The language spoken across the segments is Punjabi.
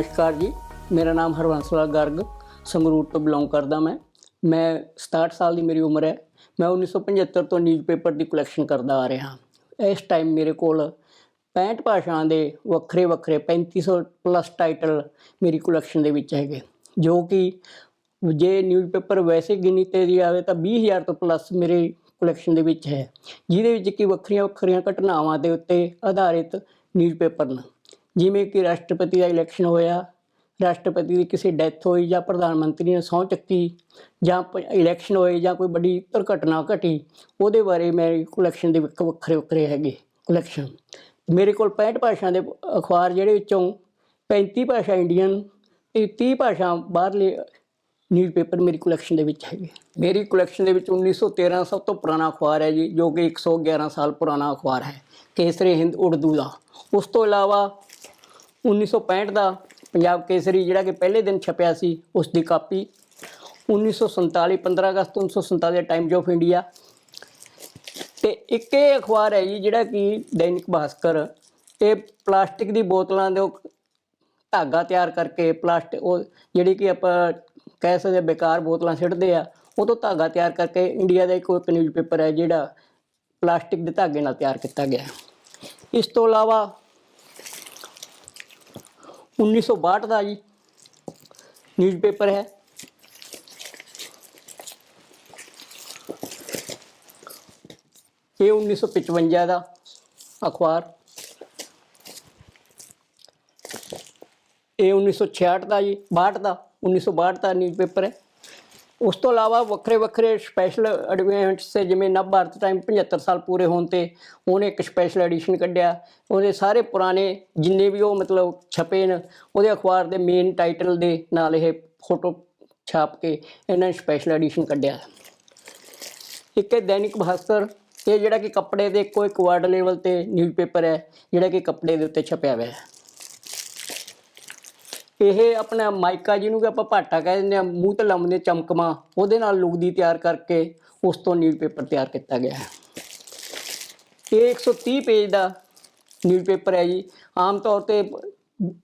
ਨਮਸਕਾਰ ਜੀ। ਮੇਰਾ ਨਾਮ ਹਰਵੰਸ ਗਰਗ, ਸੰਗਰੂਰ ਤੋਂ ਬਿਲੋਂਗ ਕਰਦਾ ਮੈਂ। ਮੈਂ 67 ਸਾਲ ਦੀ ਮੇਰੀ ਉਮਰ ਹੈ। ਮੈਂ 1975 ਤੋਂ ਨਿਊਜ਼ਪੇਪਰ ਦੀ ਕਲੈਕਸ਼ਨ ਕਰਦਾ ਆ ਰਿਹਾ। ਇਸ ਟਾਈਮ ਮੇਰੇ ਕੋਲ 65 ਭਾਸ਼ਾਵਾਂ ਦੇ ਵੱਖਰੇ ਵੱਖਰੇ 3500 ਪਲੱਸ ਟਾਈਟਲ ਮੇਰੀ ਕਲੈਕਸ਼ਨ ਦੇ ਵਿੱਚ ਹੈਗੇ। ਜੋ ਕਿ ਜੇ ਨਿਊਜ਼ਪੇਪਰ ਵੈਸੇ ਗਿਣੀ ਤੇ ਦੀ ਆਵੇ ਤਾਂ 20000 ਤੋਂ ਪਲੱਸ ਮੇਰੇ ਕਲੈਕਸ਼ਨ ਦੇ ਵਿੱਚ ਹੈ। ਜਿਹਦੇ ਵਿੱਚ ਕਿ ਵੱਖਰੀਆਂ ਵੱਖਰੀਆਂ ਘਟਨਾਵਾਂ ਦੇ ਉੱਤੇ ਆਧਾਰਿਤ ਨਿਊਜ਼ਪੇਪਰ ਨੇ। ਜਿਵੇਂ ਕਿ ਰਾਸ਼ਟਰਪਤੀ ਦਾ ਇਲੈਕਸ਼ਨ ਹੋਇਆ, ਰਾਸ਼ਟਰਪਤੀ ਦੀ ਕਿਸੇ ਡੈਥ ਹੋਈ ਜਾਂ ਪ੍ਰਧਾਨ ਮੰਤਰੀ ਨੇ ਸਹੁੰ ਚੱਕੀ ਜਾਂ ਪ- ਇਲੈਕਸ਼ਨ ਹੋਏ ਜਾਂ ਕੋਈ ਵੱਡੀ ਦੁਰਘਟਨਾ ਘਟੀ, ਉਹਦੇ ਬਾਰੇ ਮੇਰੀ ਕਲੈਕਸ਼ਨ ਦੇ ਵਿੱਚ ਵੱਖਰੇ ਵੱਖਰੇ ਹੈਗੇ ਕਲੈਕਸ਼ਨ ਮੇਰੇ ਕੋਲ 65 ਭਾਸ਼ਾ ਦੇ ਅਖਬਾਰ ਜਿਹੜੇ ਵਿੱਚੋਂ 35 ਭਾਸ਼ਾ ਇੰਡੀਅਨ ਤੇ 30 ਭਾਸ਼ਾ ਬਾਹਰਲੇ ਨਿਊਜ਼ਪੇਪਰ ਮੇਰੀ ਕਲੈਕਸ਼ਨ ਦੇ ਵਿੱਚ ਹੈਗੇ। ਮੇਰੀ ਕਲੈਕਸ਼ਨ ਦੇ ਵਿੱਚ 1913 ਸਭ ਤੋਂ ਪੁਰਾਣਾ ਅਖਬਾਰ ਹੈ ਜੀ, ਜੋ ਕਿ 111 ਸਾਲ ਪੁਰਾਣਾ ਅਖਬਾਰ ਹੈ, ਕੇਸਰੀ ਹਿੰਦ, ਉਰਦੂ ਦਾ। ਉਸ ਤੋਂ ਇਲਾਵਾ 1965 ਦਾ ਪੰਜਾਬ ਕੇਸਰੀ ਜਿਹੜਾ ਕਿ ਪਹਿਲੇ ਦਿਨ ਛਪਿਆ ਸੀ, ਉਸ ਦੀ ਕਾਪੀ। 1947 15 ਅਗਸਤ 1947 ਦਾ ਟਾਈਮਜ਼ ਆਫ ਇੰਡੀਆ ਤੇ ਇੱਕ ਇਹ ਅਖਬਾਰ ਹੈ ਜੀ ਜਿਹੜਾ ਕਿ ਦੈਨਿਕ ਭਾਸਕਰ, ਇਹ ਪਲਾਸਟਿਕ ਦੀ ਬੋਤਲਾਂ ਦੇ ਧਾਗਾ ਤਿਆਰ ਕਰਕੇ ਪਲਾਸਟਿਕ ਉਹ ਜਿਹੜੀ ਕਿ ਆਪਾਂ ਕਹਿ ਸਕਦੇ ਬੇਕਾਰ ਬੋਤਲਾਂ ਸਿੱਟਦੇ ਆ, ਉਹ ਤੋਂ ਧਾਗਾ ਤਿਆਰ ਕਰਕੇ ਇੰਡੀਆ ਦਾ ਇੱਕ ਇੱਕ ਨਿਊਜ਼ਪੇਪਰ ਹੈ ਜਿਹੜਾ ਪਲਾਸਟਿਕ ਦੇ ਧਾਗੇ ਨਾਲ ਤਿਆਰ ਕੀਤਾ ਗਿਆ। ਇਸ ਤੋਂ ਇਲਾਵਾ 1962 ਦਾ ਜੀ ਨਿਊਜ਼ਪੇਪਰ ਹੈ। ਇਹ 1955 ਦਾ ਅਖਬਾਰ। ਇਹ 1966 ਦਾ ਜੀ 62 ਦਾ 1962 ਦਾ ਨਿਊਜ਼ਪੇਪਰ ਹੈ। ਉਸ ਤੋਂ ਇਲਾਵਾ ਵੱਖਰੇ ਵੱਖਰੇ ਸਪੈਸ਼ਲ ਐਡਵੈਂਟਸ ਜਿਵੇਂ ਨਵ ਭਾਰਤ ਟਾਈਮ 75 ਸਾਲ ਪੂਰੇ ਹੋਣ ਤੇ ਉਹਨੇ ਇੱਕ ਸਪੈਸ਼ਲ ਐਡੀਸ਼ਨ ਕੱਢਿਆ। ਉਹਦੇ ਸਾਰੇ ਪੁਰਾਣੇ ਜਿੰਨੇ ਵੀ ਉਹ ਮਤਲਬ ਛਪੇ ਨੇ, ਉਹਦੇ ਅਖਬਾਰ ਦੇ ਮੇਨ ਟਾਈਟਲ ਦੇ ਨਾਲ ਇਹ ਫੋਟੋ ਛਾਪ ਕੇ ਇਹਨਾਂ ਨੇ ਸਪੈਸ਼ਲ ਐਡੀਸ਼ਨ ਕੱਢਿਆ। ਇੱਕ ਹੈ ਦੈਨਿਕ ਭਾਸਕਰ, ਇਹ ਜਿਹੜਾ ਕਿ ਕੱਪੜੇ ਦੇ ਇੱਕੋ ਇੱਕ ਵਰਡ ਲੈਵਲ ਤੇ ਨਿਊਜ਼ਪੇਪਰ ਹੈ, ਜਿਹੜਾ ਕਿ ਕੱਪੜੇ ਦੇ ਉੱਤੇ ਛਪਿਆ ਹੋਇਆ ਹੈ। ਇਹ ਆਪਣਾ ਮਾਈਕਾ ਜਿਹਨੂੰ ਕਿ ਆਪਾਂ ਭਾਟਾ ਕਹਿ ਦਿੰਦੇ ਆ ਮੂੰਹ ਤੇ ਲਾਉਂਦੇ ਚਮਕਮਾ, ਉਹਦੇ ਨਾਲ ਲੁਗਦੀ ਤਿਆਰ ਕਰਕੇ ਉਸ ਤੋਂ ਨਿਊਜ਼ ਪੇਪਰ ਤਿਆਰ ਕੀਤਾ ਗਿਆ ਹੈ। ਇਹ 130 ਪੇਜ ਦਾ ਨਿਊਜ਼ ਪੇਪਰ ਹੈ ਜੀ। ਆਮ ਤੌਰ ਤੇ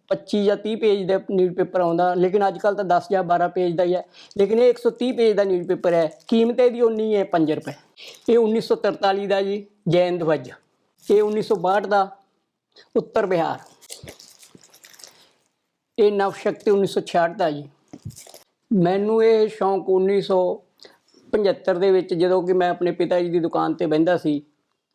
25 ਜਾਂ 30 ਪੇਜ ਦਾ ਨਿਊਜ਼ ਪੇਪਰ ਆਉਂਦਾ, ਲੇਕਿਨ ਅੱਜ ਕੱਲ ਤਾਂ 10 ਜਾਂ 12 ਪੇਜ ਦਾ ਹੀ ਹੈ। ਲੇਕਿਨ ਇਹ 130 ਪੇਜ ਦਾ ਨਿਊਜ਼ ਪੇਪਰ ਹੈ। ਕੀਮਤ ਇਹਦੀ ਉਨੀ ਹੈ 5 ਰੁਪਏ। ਇਹ 1943 ਦਾ ਜੀ, ਜੈਨ ਧਵਜ ਇਹ 1962 ਦਾ ਉੱਤਰ ਬਿਹਾਰ। ਇਹ ਨਵ ਸ਼ਕਤੀ 1966 ਦਾ ਜੀ। ਮੈਨੂੰ ਇਹ ਸ਼ੌਂਕ 1975 ਦੇ ਵਿੱਚ ਜਦੋਂ ਕਿ ਮੈਂ ਆਪਣੇ ਪਿਤਾ ਜੀ ਦੀ ਦੁਕਾਨ ਤੇ ਬਹਿੰਦਾ ਸੀ,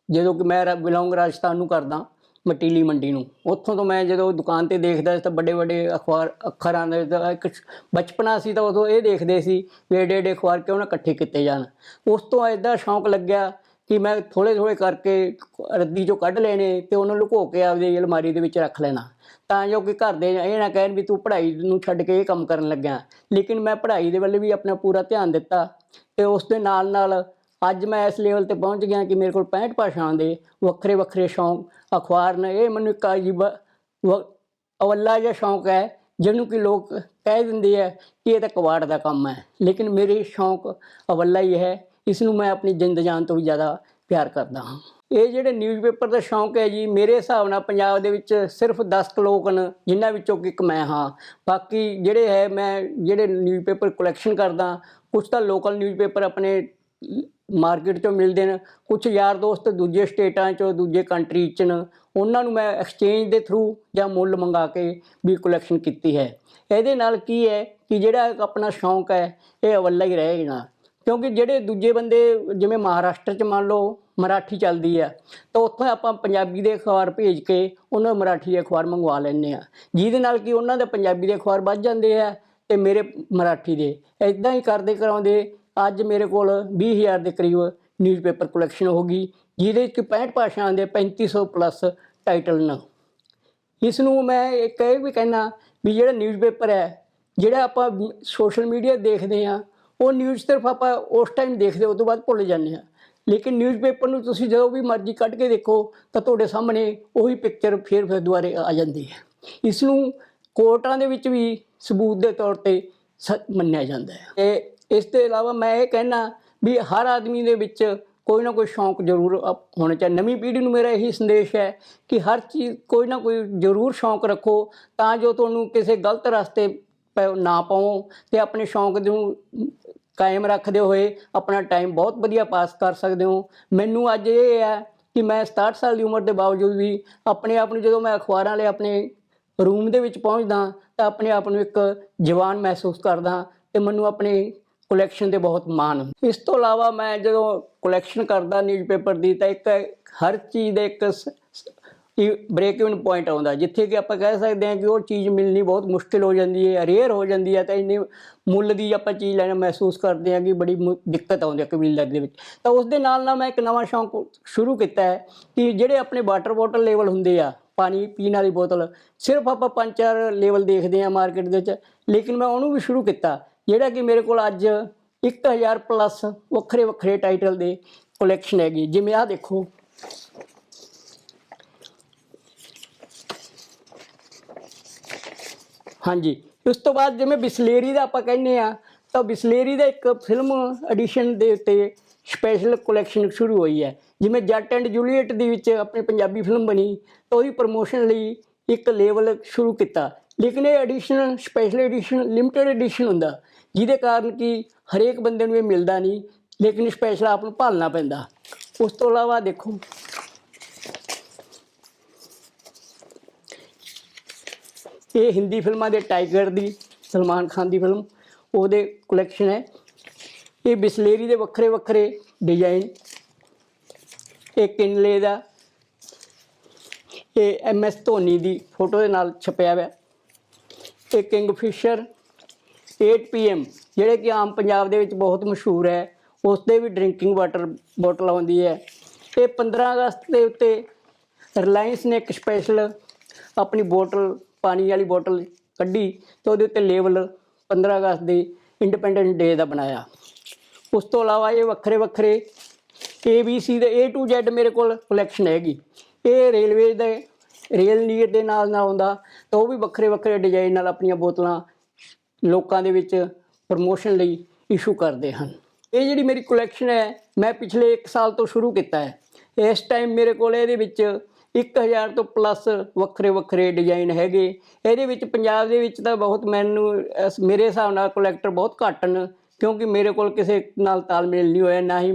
ਜਦੋਂ ਕਿ ਮੈਂ ਬਿਲੋਂਗ ਰਾਜਸਥਾਨ ਨੂੰ ਕਰਦਾ ਮਟੀਲੀ ਮੰਡੀ ਨੂੰ। ਉੱਥੋਂ ਤੋਂ ਮੈਂ ਜਦੋਂ ਦੁਕਾਨ ਤੇ ਦੇਖਦਾ ਸੀ ਤਾਂ ਵੱਡੇ ਵੱਡੇ ਅਖਬਾਰ, ਅੱਖਰਾਂ ਦੇ ਇੱਕ ਬਚਪਨਾ ਸੀ ਤਾਂ ਉਦੋਂ ਇਹ ਦੇਖਦੇ ਸੀ ਵੀ ਏਡੇ ਏਡੇ ਅਖਬਾਰ ਕਿਉਂ ਨਾ ਇਕੱਠੇ ਕੀਤੇ ਜਾਣ। ਉਸ ਤੋਂ ਐਦਾਂ ਸ਼ੌਂਕ ਲੱਗਿਆ ਕਿ ਮੈਂ ਥੋੜੇ ਥੋੜੇ ਕਰਕੇ ਰੱਦੀ ਚੋਂ ਕੱਢ ਲੈਣੇ ਤੇ ਉਹਨਾਂ ਨੂੰ ਲੁਕੋ ਕੇ ਆਪਦੀ ਅਲਮਾਰੀ ਦੇ ਵਿੱਚ ਰੱਖ ਲੈਣਾ। ਤਾਂ ਜੋ ਕਿ ਘਰ ਦੇ ਇਹ ਨਾ ਕਹਿਣ ਵੀ ਤੂੰ ਪੜ੍ਹਾਈ ਨੂੰ ਛੱਡ ਕੇ ਇਹ ਕੰਮ ਕਰਨ ਲੱਗਿਆ। ਲੇਕਿਨ ਮੈਂ ਪੜ੍ਹਾਈ ਦੇ ਵੱਲ ਵੀ ਆਪਣਾ ਪੂਰਾ ਧਿਆਨ ਦਿੱਤਾ ਤੇ ਉਸ ਦੇ ਨਾਲ ਨਾਲ ਅੱਜ ਮੈਂ ਇਸ ਲੈਵਲ ਤੇ ਪਹੁੰਚ ਗਿਆ ਕਿ ਮੇਰੇ ਕੋਲ 65 ਭਾਸ਼ਾਵਾਂ ਦੇ ਵੱਖਰੇ ਵੱਖਰੇ ਸ਼ੌਂਕ, ਅਖਬਾਰ ਨੇ, ਇਹ ਮੈਨੂੰ ਇੱਕ ਅਜੀਬ ਅਵੱਲਾ ਜਿਹਾ ਸ਼ੌਂਕ ਹੈ, ਜਿਹਨੂੰ ਕਿ ਲੋਕ ਕਹਿ ਦਿੰਦੇ ਆ ਕਿ ਇਹ ਤਾਂ ਕਵਾੜ ਦਾ ਕੰਮ ਹੈ। ਲੇਕਿਨ ਮੇਰੇ ਸ਼ੌਂਕ ਅਵੱਲਾ ਹੀ ਹੈ ਇਸ ਨੂੰ ਮੈਂ ਆਪਣੀ ਜਿੰਦ ਜਾਨ ਤੋਂ ਵੀ ਜ਼ਿਆਦਾ ਪਿਆਰ ਕਰਦਾ ਹਾਂ। ਇਹ ਜਿਹੜੇ ਨਿਊਜ਼ਪੇਪਰ ਦਾ ਸ਼ੌਂਕ ਹੈ ਜੀ, ਮੇਰੇ ਹਿਸਾਬ ਨਾਲ ਪੰਜਾਬ ਦੇ ਵਿੱਚ ਸਿਰਫ 10 ਕੁ ਲੋਕ ਹਨ ਜਿਨ੍ਹਾਂ ਵਿੱਚੋਂ ਕਿ ਇੱਕ ਮੈਂ ਹਾਂ। ਬਾਕੀ ਜਿਹੜੇ ਹੈ, ਮੈਂ ਜਿਹੜੇ ਨਿਊਜ਼ਪੇਪਰ ਕਲੈਕਸ਼ਨ ਕਰਦਾ ਕੁਝ ਤਾਂ ਲੋਕਲ ਨਿਊਜ਼ਪੇਪਰ ਆਪਣੇ ਮਾਰਕੀਟ ਚੋਂ ਮਿਲਦੇ ਨੇ ਕੁਝ ਯਾਰ ਦੋਸਤ ਦੂਜੇ ਸਟੇਟਾਂ ਚੋਂ, ਦੂਜੇ ਕੰਟਰੀ ਚ ਨੇ, ਉਹਨਾਂ ਨੂੰ ਮੈਂ ਐਕਸਚੇਂਜ ਦੇ ਥਰੂ ਜਾਂ ਮੁੱਲ ਮੰਗਾ ਕੇ ਵੀ ਕਲੈਕਸ਼ਨ ਕੀਤੀ ਹੈ। ਇਹਦੇ ਨਾਲ ਕੀ ਹੈ ਕਿ ਜਿਹੜਾ ਆਪਣਾ ਸ਼ੌਂਕ ਹੈ, ਇਹ ਅਵੱਲਾ ਹੀ ਰਹੇਗਾ ਕਿਉਂਕਿ ਜਿਹੜੇ ਦੂਜੇ ਬੰਦੇ, ਜਿਵੇਂ ਮਹਾਰਾਸ਼ਟਰ ਚ ਮੰਨ ਲਓ ਮਰਾਠੀ ਚੱਲਦੀ ਆ, ਤਾਂ ਉੱਥੋਂ ਆਪਾਂ ਪੰਜਾਬੀ ਦੇ ਅਖਬਾਰ ਭੇਜ ਕੇ ਉਹਨਾਂ ਨੂੰ ਮਰਾਠੀ ਦੇ ਅਖਬਾਰ ਮੰਗਵਾ ਲੈਂਦੇ ਆ। ਜਿਹਦੇ ਨਾਲ ਕਿ ਉਹਨਾਂ ਦੇ ਪੰਜਾਬੀ ਦੇ ਅਖਬਾਰ ਵੱਧ ਜਾਂਦੇ ਆ ਤੇ ਮੇਰੇ ਮਰਾਠੀ ਦੇ। ਇਦਾਂ ਹੀ ਕਰਦੇ ਕਰਾਉਂਦੇ, ਅੱਜ ਮੇਰੇ ਕੋਲ 20000 ਦੇ ਕਰੀਬ ਨਿਊਜ਼ਪੇਪਰ ਕਲੈਕਸ਼ਨ ਹੋ ਗਈ, ਜਿਹਦੇ ਵਿੱਚ 65 ਭਾਸ਼ਾਵਾਂ ਦੇ 3500 ਪਲੱਸ ਟਾਈਟਲ ਨੇ। ਇਸ ਨੂੰ ਮੈਂ ਇੱਕ ਇਹ ਵੀ ਕਹਿਣਾ ਵੀ ਜਿਹੜਾ ਨਿਊਜ਼ਪੇਪਰ ਹੈ, ਜਿਹੜਾ ਆਪਾਂ ਸੋਸ਼ਲ ਮੀਡੀਆ ਦੇਖਦੇ ਆ ਉਹ ਨਿਊਜ਼ ਸਿਰਫ ਆਪਾਂ ਉਸ ਟਾਈਮ ਦੇਖਦੇ ਉਸ ਤੋਂ ਬਾਅਦ ਭੁੱਲ ਜਾਂਦੇ ਆ ਲੇਕਿਨ ਨਿਊਜ਼ਪੇਪਰ ਨੂੰ ਤੁਸੀਂ ਜਦੋਂ ਵੀ ਮਰਜ਼ੀ ਕੱਢ ਕੇ ਦੇਖੋ, ਤਾਂ ਤੁਹਾਡੇ ਸਾਹਮਣੇ ਉਹੀ ਪਿਕਚਰ ਫੇਰ ਫਿਰ ਦੁਬਾਰੇ ਆ ਜਾਂਦੀ ਹੈ। ਇਸ ਨੂੰ ਕੋਰਟਾਂ ਦੇ ਵਿੱਚ ਵੀ ਸਬੂਤ ਦੇ ਤੌਰ ਤੇ ਸ- ਮੰਨਿਆ ਜਾਂਦਾ ਹੈ। ਤੇ ਇਸ ਤੋਂ ਇਲਾਵਾ ਮੈਂ ਇਹ ਕਹਿਣਾ ਵੀ ਹਰ ਆਦਮੀ ਦੇ ਵਿੱਚ ਕੋਈ ਨਾ ਕੋਈ ਸ਼ੌਂਕ ਜ਼ਰੂਰ ਹੋਣਾ ਚਾਹੀਦਾ। ਨਵੀਂ ਪੀੜ੍ਹੀ ਨੂੰ ਮੇਰਾ ਇਹੀ ਸੰਦੇਸ਼ ਹੈ ਕਿ ਹਰ ਚੀਜ਼ ਕੋਈ ਨਾ ਕੋਈ ਜ਼ਰੂਰ ਸ਼ੌਂਕ ਰੱਖੋ, ਤਾਂ ਜੋ ਤੁਹਾਨੂੰ ਕਿਸੇ ਗਲਤ ਰਸਤੇ ਪ- ਨਾ ਪਾਓ ਤੇ ਆਪਣੇ ਸ਼ੌਂਕ ਨੂੰ ਕਾਇਮ ਰੱਖਦੇ ਹੋਏ ਆਪਣਾ ਟਾਈਮ ਬਹੁਤ ਵਧੀਆ ਪਾਸ ਕਰ ਸਕਦੇ ਹੋ ਮੈਨੂੰ ਅੱਜ ਇਹ ਹੈ ਕਿ ਮੈਂ 67 ਸਾਲ ਦੀ ਉਮਰ ਦੇ ਬਾਵਜੂਦ ਵੀ ਆਪਣੇ ਆਪ ਨੂੰ ਜਦੋਂ ਮੈਂ ਅਖਬਾਰਾਂ ਵਾਲੇ ਆਪਣੇ ਰੂਮ ਦੇ ਵਿੱਚ ਪਹੁੰਚਦਾ ਤਾਂ ਆਪਣੇ ਆਪ ਨੂੰ ਇੱਕ ਜਵਾਨ ਮਹਿਸੂਸ ਕਰਦਾ ਤੇ ਮੈਨੂੰ ਆਪਣੇ ਕਲੈਕਸ਼ਨ ਦੇ ਬਹੁਤ ਮਾਣ ਹੁੰਦਾ। ਇਸ ਤੋਂ ਇਲਾਵਾ ਮੈਂ ਜਦੋਂ ਕਲੈਕਸ਼ਨ ਕਰਦਾ ਨਿਊਜ਼ਪੇਪਰ ਦੀ ਤਾਂ ਇੱਕ ਹਰ ਚੀਜ਼ ਦੇ ਇੱਕ ਸ ਬ੍ਰੇਕ ਇਵਨ ਪੁਆਇੰਟ ਆਉਂਦਾ ਜਿੱਥੇ ਕਿ ਆਪਾਂ ਕਹਿ ਸਕਦੇ ਹਾਂ ਕਿ ਉਹ ਚੀਜ਼ ਮਿਲਣੀ ਬਹੁਤ ਮੁਸ਼ਕਿਲ ਹੋ ਜਾਂਦੀ ਹੈ ਰੇਅਰ ਹੋ ਜਾਂਦੀ ਹੈ ਤਾਂ ਇੰਨੇ ਮੁੱਲ ਦੀ ਆਪਾਂ ਚੀਜ਼ ਲੈਣਾ ਮਹਿਸੂਸ ਕਰਦੇ ਹਾਂ ਕਿ ਬੜੀ ਮੁ- ਦਿੱਕਤ ਆਉਂਦੀ ਹੈ ਕਬੀਲਦਾਰੀ ਦੇ ਵਿੱਚ। ਤਾਂ ਉਸ ਦੇ ਨਾਲ ਨਾਲ ਮੈਂ ਇੱਕ ਨਵਾਂ ਸ਼ੌਂਕ ਸ਼ੁਰੂ ਕੀਤਾ ਹੈ ਕਿ ਜਿਹੜੇ ਆਪਣੇ ਵਾਟਰ ਬੋਟਲ ਲੈਵਲ ਹੁੰਦੇ ਆ, ਪਾਣੀ ਪੀਣ ਵਾਲੀ ਬੋਤਲ, ਸਿਰਫ ਆਪਾਂ ਪੰਜ ਚਾਰ ਲੈਵਲ ਦੇਖਦੇ ਹਾਂ ਮਾਰਕੀਟ ਦੇ ਵਿੱਚ, ਲੇਕਿਨ ਮੈਂ ਉਹਨੂੰ ਵੀ ਸ਼ੁਰੂ ਕੀਤਾ, ਜਿਹੜਾ ਕਿ ਮੇਰੇ ਕੋਲ ਅੱਜ 1000 ਪਲੱਸ ਵੱਖਰੇ ਵੱਖਰੇ ਟਾਈਟਲ ਦੇ ਕਲੈਕਸ਼ਨ ਹੈਗੀ। ਜਿਵੇਂ ਆਹ ਦੇਖੋ। ਹਾਂਜੀ। ਉਸ ਤੋਂ ਬਾਅਦ ਜਿਵੇਂ ਬਿਸਲੇਰੀ ਦਾ ਆਪਾਂ ਕਹਿੰਦੇ ਆ ਤਾਂ ਬਿਸਲੇਰੀ ਦਾ ਇੱਕ ਫਿਲਮ ਐਡੀਸ਼ਨ ਦੇ ਉੱਤੇ ਸਪੈਸ਼ਲ ਕਲੈਕਸ਼ਨ ਸ਼ੁਰੂ ਹੋਈ ਹੈ। ਜਿਵੇਂ ਜੱਟ ਐਂਡ ਜੂਲੀਅਟ ਦੇ ਵਿੱਚ ਆਪਣੀ ਪੰਜਾਬੀ ਫਿਲਮ ਬਣੀ, ਤਾਂ ਉਹਦੀ ਪ੍ਰੋਮੋਸ਼ਨ ਲਈ ਇੱਕ ਲੇਵਲ ਸ਼ੁਰੂ ਕੀਤਾ। ਲੇਕਿਨ ਇਹ edition special edition limited edition ਹੁੰਦਾ, ਜਿਹਦੇ ਕਾਰਨ ਕਿ ਹਰੇਕ ਬੰਦੇ ਨੂੰ ਇਹ ਮਿਲਦਾ ਨਹੀਂ, ਲੇਕਿਨ ਸਪੈਸ਼ਲ ਆਪ ਨੂੰ ਭਾਲਣਾ ਪੈਂਦਾ। ਉਸ ਤੋਂ ਇਲਾਵਾ ਦੇਖੋ ਇਹ ਹਿੰਦੀ ਫਿਲਮਾਂ ਦੇ ਟਾਈਗਰ ਦੀ, ਸਲਮਾਨ ਖਾਨ ਦੀ ਫਿਲਮ, ਉਹਦੇ ਕਲੈਕਸ਼ਨ ਹੈ। ਇਹ ਬਿਸਲੇਰੀ ਦੇ ਵੱਖਰੇ ਵੱਖਰੇ ਡਿਜ਼ਾਈਨ ਇਹ ਕਿਨਲੇ ਦਾ, ਇਹ ਐਮ ਐਸ ਧੋਨੀ ਦੀ ਫੋਟੋ ਦੇ ਨਾਲ ਛਪਿਆ ਹੋਇਆ। ਇਹ ਕਿੰਗਫਿਸ਼ਰ 8 ਪੀਐਮ ਜਿਹੜੇ ਕਿ ਆਮ ਪੰਜਾਬ ਦੇ ਵਿੱਚ ਬਹੁਤ ਮਸ਼ਹੂਰ ਹੈ ਉਸ ਦੇ ਵੀ ਡਰਿੰਕਿੰਗ ਵਾਟਰ ਬੋਟਲ ਆਉਂਦੀ ਹੈ। ਤੇ 15 ਅਗਸਤ ਦੇ ਉੱਤੇ ਰਿਲਾਇੰਸ ਨੇ ਇੱਕ ਸਪੈਸ਼ਲ ਆਪਣੀ ਬੋਟਲ ਪਾਣੀ ਵਾਲੀ ਬੋਟਲ ਕੱਢੀ ਤੇ ਉਹਦੇ ਉੱਤੇ ਲੇਬਲ 15 ਅਗਸਤ ਦੇ ਇੰਡੀਪੈਂਡੈਂਟ ਡੇ ਦਾ ਬਣਾਇਆ। ਉਸ ਤੋਂ ਇਲਾਵਾ ਇਹ ਵੱਖਰੇ ਵੱਖਰੇ ABC ਦੇ A to Z ਮੇਰੇ ਕੋਲ ਕਲੈਕਸ਼ਨ ਹੈਗੀ। ਇਹ ਰੇਲਵੇ ਦੇ ਰੇਲ ਨੀਰ ਦੇ ਨਾਲ ਨਾਲ ਆਉਂਦਾ ਤਾਂ ਉਹ ਵੀ ਵੱਖਰੇ ਵੱਖਰੇ ਡਿਜ਼ਾਈਨ ਨਾਲ ਆਪਣੀਆਂ ਬੋਤਲਾਂ ਲੋਕਾਂ ਦੇ ਵਿੱਚ ਪ੍ਰਮੋਸ਼ਨ ਲਈ ਇਸ਼ੂ ਕਰਦੇ ਹਨ। ਇਹ ਜਿਹੜੀ ਮੇਰੀ ਕਲੈਕਸ਼ਨ ਹੈ, ਮੈਂ ਪਿਛਲੇ 1 ਸਾਲ ਤੋਂ ਸ਼ੁਰੂ ਕੀਤਾ ਹੈ। ਇਸ ਟਾਈਮ ਮੇਰੇ ਕੋਲ ਇਹਦੇ ਵਿੱਚ 1000 ਤੋਂ ਪਲੱਸ ਵੱਖਰੇ ਵੱਖਰੇ ਡਿਜ਼ਾਈਨ ਹੈਗੇ। ਇਹਦੇ ਵਿੱਚ ਪੰਜਾਬ ਦੇ ਵਿੱਚ ਤਾਂ ਬਹੁਤ ਮੈਨੂੰ ਮੇਰੇ ਹਿਸਾਬ ਨਾਲ ਕਲੈਕਟਰ ਬਹੁਤ ਘੱਟ ਨੇ, ਕਿਉਂਕਿ ਮੇਰੇ ਕੋਲ ਕਿਸੇ ਨਾਲ ਤਾਲਮੇਲ ਨਹੀਂ ਹੋਇਆ, ਨਾ ਹੀ